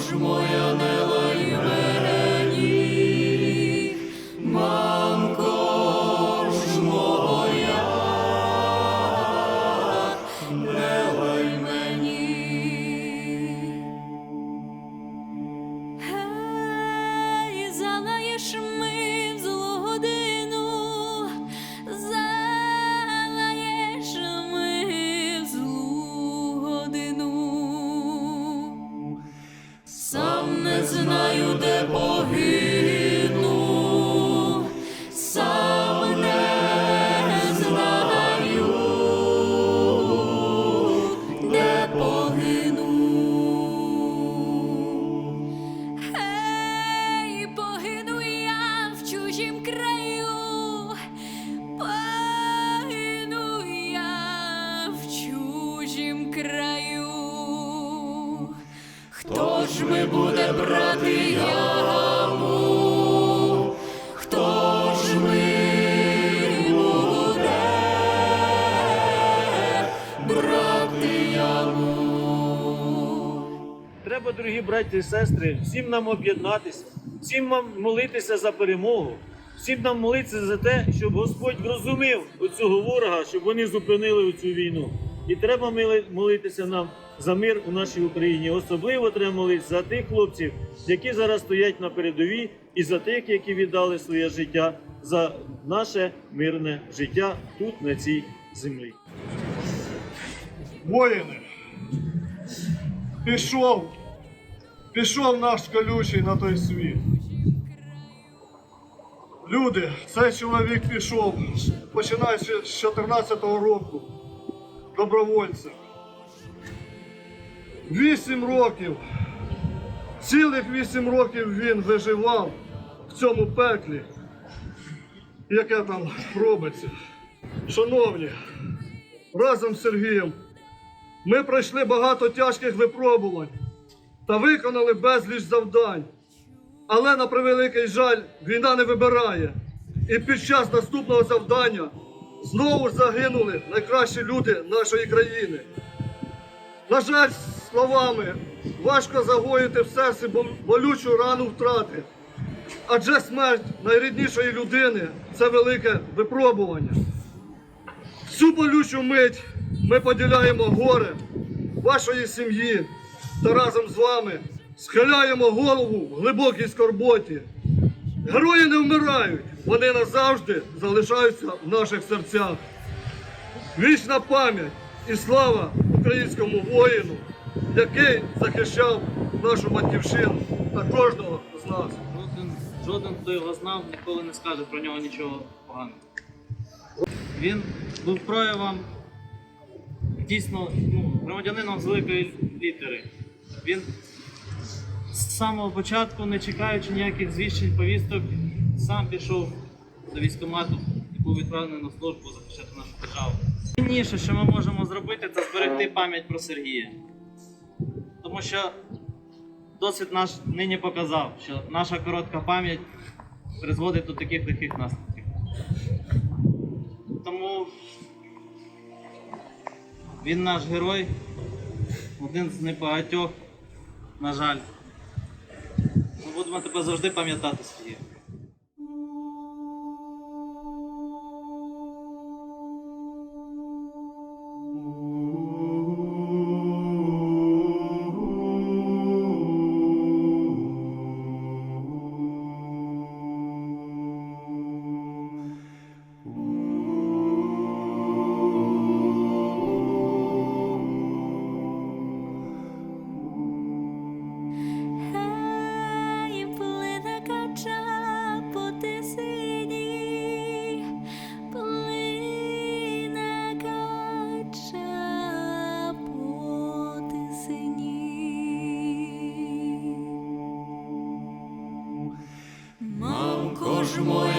душ моя не ми буде брати яму? Хто ж ми буде брати яму? Треба, дорогі браті і сестри, всім нам об'єднатися, всім нам молитися за перемогу, всім нам молитися за те, щоб Господь врозумів оцього ворога, щоб вони зупинили цю війну. І треба молитися нам за мир у нашій Україні. Особливо треба молитися за тих хлопців, які зараз стоять на передовій, і за тих, які віддали своє життя за наше мирне життя тут, на цій землі. Воїни, пішов, пішов наш колючий на той світ. Люди, цей чоловік пішов, починаючи з 14-го року, добровольцем. Вісім років, цілих вісім років він виживав в цьому пеклі, яке там робиться. Шановні, разом з Сергієм ми пройшли багато тяжких випробувань та виконали безліч завдань. Але на превеликий жаль, війна не вибирає. І під час наступного завдання знову загинули найкращі люди нашої країни. На жаль, словами важко загоїти в серці болючу рану втрати. Адже смерть найріднішої людини це велике випробування. В Цю болючу мить ми поділяємо горе вашої сім'ї та разом з вами схиляємо голову в глибокій скорботі. Герої не вмирають, вони назавжди залишаються в наших серцях. Вічна пам'ять і слава українському воїну, який захищав нашу батьківщину та кожного з нас. Жоден, жоден, хто його знав, ніколи не скаже про нього нічого поганого. Він був проявом дійсно ну, громадянином з великої літери. Він з самого початку, не чекаючи ніяких звіщень, повісток, сам пішов до військкомату і був відправлений на службу захищати нашу державу. Найцінніше, що ми можемо зробити, це зберегти пам'ять про Сергія. Тому що досвід наш нині показав, що наша коротка пам'ять призводить до таких лихих наслідків. Тому він наш герой, один з небагатьох, на жаль. Ми будемо тебе завжди пам'ятати Сергій. More